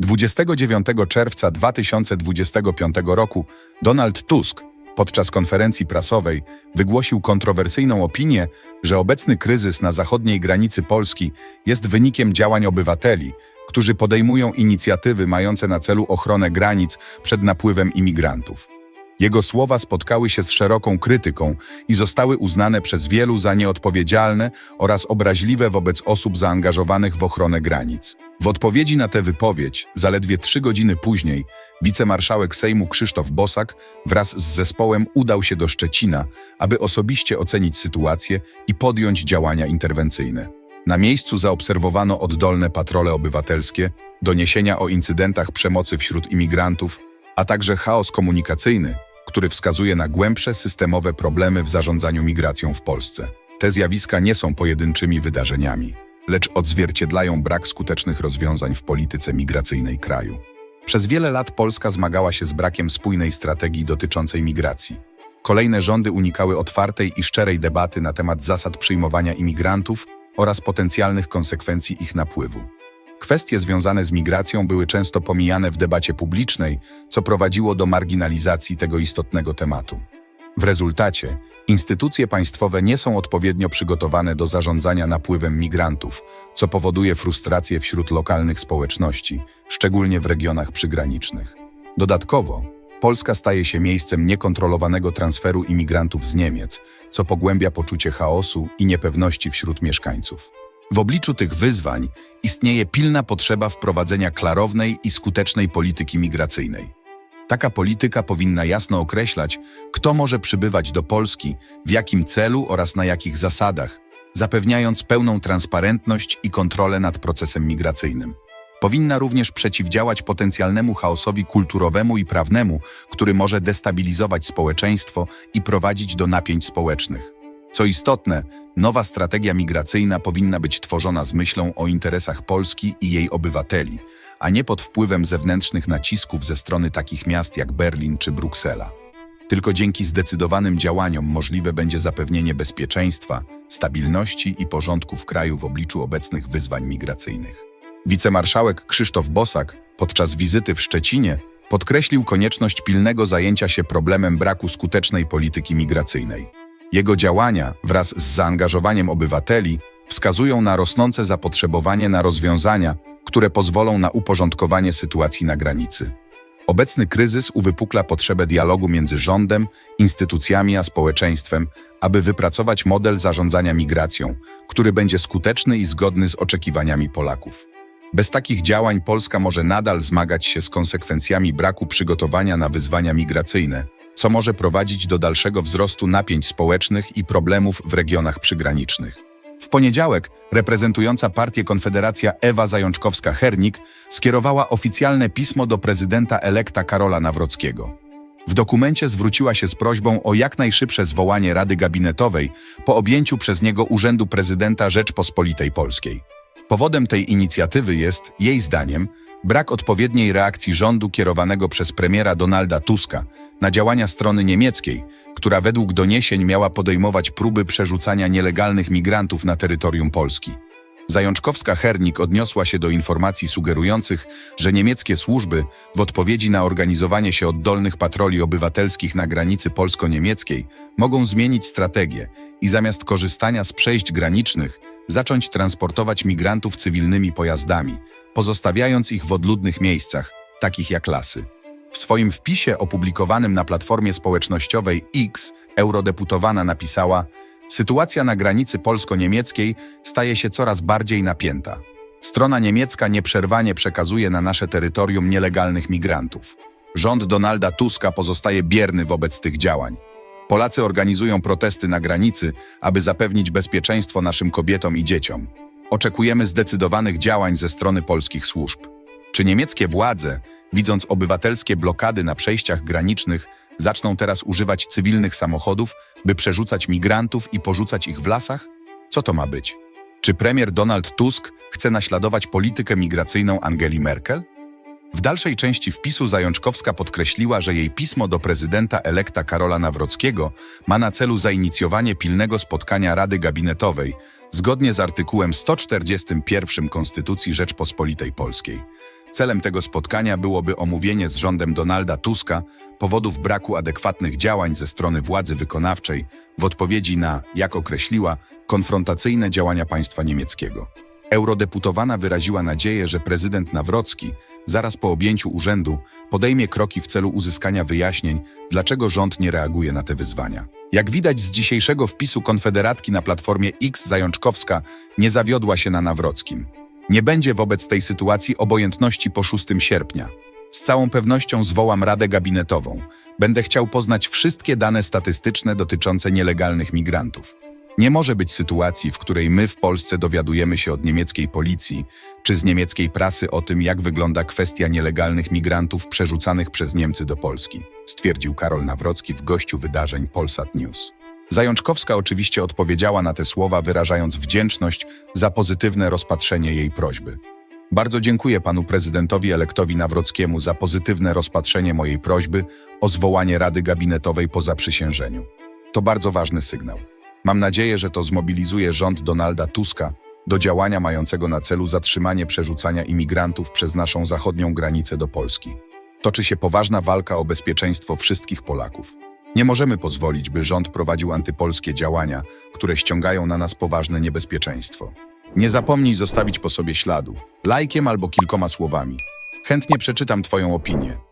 29 czerwca 2025 roku Donald Tusk podczas konferencji prasowej wygłosił kontrowersyjną opinię, że obecny kryzys na zachodniej granicy Polski jest wynikiem działań obywateli, którzy podejmują inicjatywy mające na celu ochronę granic przed napływem imigrantów. Jego słowa spotkały się z szeroką krytyką i zostały uznane przez wielu za nieodpowiedzialne oraz obraźliwe wobec osób zaangażowanych w ochronę granic. W odpowiedzi na tę wypowiedź, zaledwie trzy godziny później, wicemarszałek Sejmu Krzysztof Bosak wraz z zespołem udał się do Szczecina, aby osobiście ocenić sytuację i podjąć działania interwencyjne. Na miejscu zaobserwowano oddolne patrole obywatelskie, doniesienia o incydentach przemocy wśród imigrantów, a także chaos komunikacyjny, który wskazuje na głębsze systemowe problemy w zarządzaniu migracją w Polsce. Te zjawiska nie są pojedynczymi wydarzeniami, lecz odzwierciedlają brak skutecznych rozwiązań w polityce migracyjnej kraju. Przez wiele lat Polska zmagała się z brakiem spójnej strategii dotyczącej migracji. Kolejne rządy unikały otwartej i szczerej debaty na temat zasad przyjmowania imigrantów oraz potencjalnych konsekwencji ich napływu. Kwestie związane z migracją były często pomijane w debacie publicznej, co prowadziło do marginalizacji tego istotnego tematu. W rezultacie instytucje państwowe nie są odpowiednio przygotowane do zarządzania napływem migrantów, co powoduje frustrację wśród lokalnych społeczności, szczególnie w regionach przygranicznych. Dodatkowo, Polska staje się miejscem niekontrolowanego transferu imigrantów z Niemiec, co pogłębia poczucie chaosu i niepewności wśród mieszkańców. W obliczu tych wyzwań istnieje pilna potrzeba wprowadzenia klarownej i skutecznej polityki migracyjnej. Taka polityka powinna jasno określać, kto może przybywać do Polski, w jakim celu oraz na jakich zasadach, zapewniając pełną transparentność i kontrolę nad procesem migracyjnym. Powinna również przeciwdziałać potencjalnemu chaosowi kulturowemu i prawnemu, który może destabilizować społeczeństwo i prowadzić do napięć społecznych. Co istotne, nowa strategia migracyjna powinna być tworzona z myślą o interesach Polski i jej obywateli, a nie pod wpływem zewnętrznych nacisków ze strony takich miast jak Berlin czy Bruksela. Tylko dzięki zdecydowanym działaniom możliwe będzie zapewnienie bezpieczeństwa, stabilności i porządku w kraju w obliczu obecnych wyzwań migracyjnych. Wicemarszałek Krzysztof Bosak podczas wizyty w Szczecinie podkreślił konieczność pilnego zajęcia się problemem braku skutecznej polityki migracyjnej. Jego działania wraz z zaangażowaniem obywateli wskazują na rosnące zapotrzebowanie na rozwiązania, które pozwolą na uporządkowanie sytuacji na granicy. Obecny kryzys uwypukla potrzebę dialogu między rządem, instytucjami a społeczeństwem, aby wypracować model zarządzania migracją, który będzie skuteczny i zgodny z oczekiwaniami Polaków. Bez takich działań Polska może nadal zmagać się z konsekwencjami braku przygotowania na wyzwania migracyjne, co może prowadzić do dalszego wzrostu napięć społecznych i problemów w regionach przygranicznych. W poniedziałek reprezentująca partię Konfederacja Ewa Zajączkowska-Hernik skierowała oficjalne pismo do prezydenta elekta Karola Nawrockiego. W dokumencie zwróciła się z prośbą o jak najszybsze zwołanie Rady Gabinetowej po objęciu przez niego Urzędu Prezydenta Rzeczpospolitej Polskiej. Powodem tej inicjatywy jest, jej zdaniem, brak odpowiedniej reakcji rządu kierowanego przez premiera Donalda Tuska na działania strony niemieckiej, która według doniesień miała podejmować próby przerzucania nielegalnych migrantów na terytorium Polski. Zajączkowska-Hernik odniosła się do informacji sugerujących, że niemieckie służby w odpowiedzi na organizowanie się oddolnych patroli obywatelskich na granicy polsko-niemieckiej mogą zmienić strategię i zamiast korzystania z przejść granicznych zacząć transportować migrantów cywilnymi pojazdami, pozostawiając ich w odludnych miejscach, takich jak lasy. W swoim wpisie opublikowanym na platformie społecznościowej X eurodeputowana napisała Sytuacja na granicy polsko-niemieckiej staje się coraz bardziej napięta. Strona niemiecka nieprzerwanie przekazuje na nasze terytorium nielegalnych migrantów. Rząd Donalda Tuska pozostaje bierny wobec tych działań. Polacy organizują protesty na granicy, aby zapewnić bezpieczeństwo naszym kobietom i dzieciom. Oczekujemy zdecydowanych działań ze strony polskich służb. Czy niemieckie władze, widząc obywatelskie blokady na przejściach granicznych, zaczną teraz używać cywilnych samochodów, by przerzucać migrantów i porzucać ich w lasach? Co to ma być? Czy premier Donald Tusk chce naśladować politykę migracyjną Angeli Merkel? W dalszej części wpisu Zajączkowska podkreśliła, że jej pismo do prezydenta elekta Karola Nawrockiego ma na celu zainicjowanie pilnego spotkania Rady Gabinetowej zgodnie z artykułem 141 Konstytucji Rzeczpospolitej Polskiej. Celem tego spotkania byłoby omówienie z rządem Donalda Tuska powodów braku adekwatnych działań ze strony władzy wykonawczej w odpowiedzi na, jak określiła, konfrontacyjne działania państwa niemieckiego. Eurodeputowana wyraziła nadzieję, że prezydent Nawrocki zaraz po objęciu urzędu podejmie kroki w celu uzyskania wyjaśnień, dlaczego rząd nie reaguje na te wyzwania. Jak widać z dzisiejszego wpisu Konfederatki na platformie X Zajączkowska nie zawiodła się na Nawrockim. Nie będzie wobec tej sytuacji obojętności po 6 sierpnia. Z całą pewnością zwołam Radę Gabinetową. Będę chciał poznać wszystkie dane statystyczne dotyczące nielegalnych migrantów. Nie może być sytuacji, w której my w Polsce dowiadujemy się od niemieckiej policji czy z niemieckiej prasy o tym, jak wygląda kwestia nielegalnych migrantów przerzucanych przez Niemcy do Polski, stwierdził Karol Nawrocki w gościu wydarzeń Polsat News. Zajączkowska oczywiście odpowiedziała na te słowa, wyrażając wdzięczność za pozytywne rozpatrzenie jej prośby. Bardzo dziękuję panu prezydentowi elektowi Nawrockiemu za pozytywne rozpatrzenie mojej prośby o zwołanie Rady Gabinetowej po zaprzysiężeniu. To bardzo ważny sygnał. Mam nadzieję, że to zmobilizuje rząd Donalda Tuska do działania mającego na celu zatrzymanie przerzucania imigrantów przez naszą zachodnią granicę do Polski. Toczy się poważna walka o bezpieczeństwo wszystkich Polaków. Nie możemy pozwolić, by rząd prowadził antypolskie działania, które ściągają na nas poważne niebezpieczeństwo. Nie zapomnij zostawić po sobie śladu, lajkiem albo kilkoma słowami. Chętnie przeczytam Twoją opinię.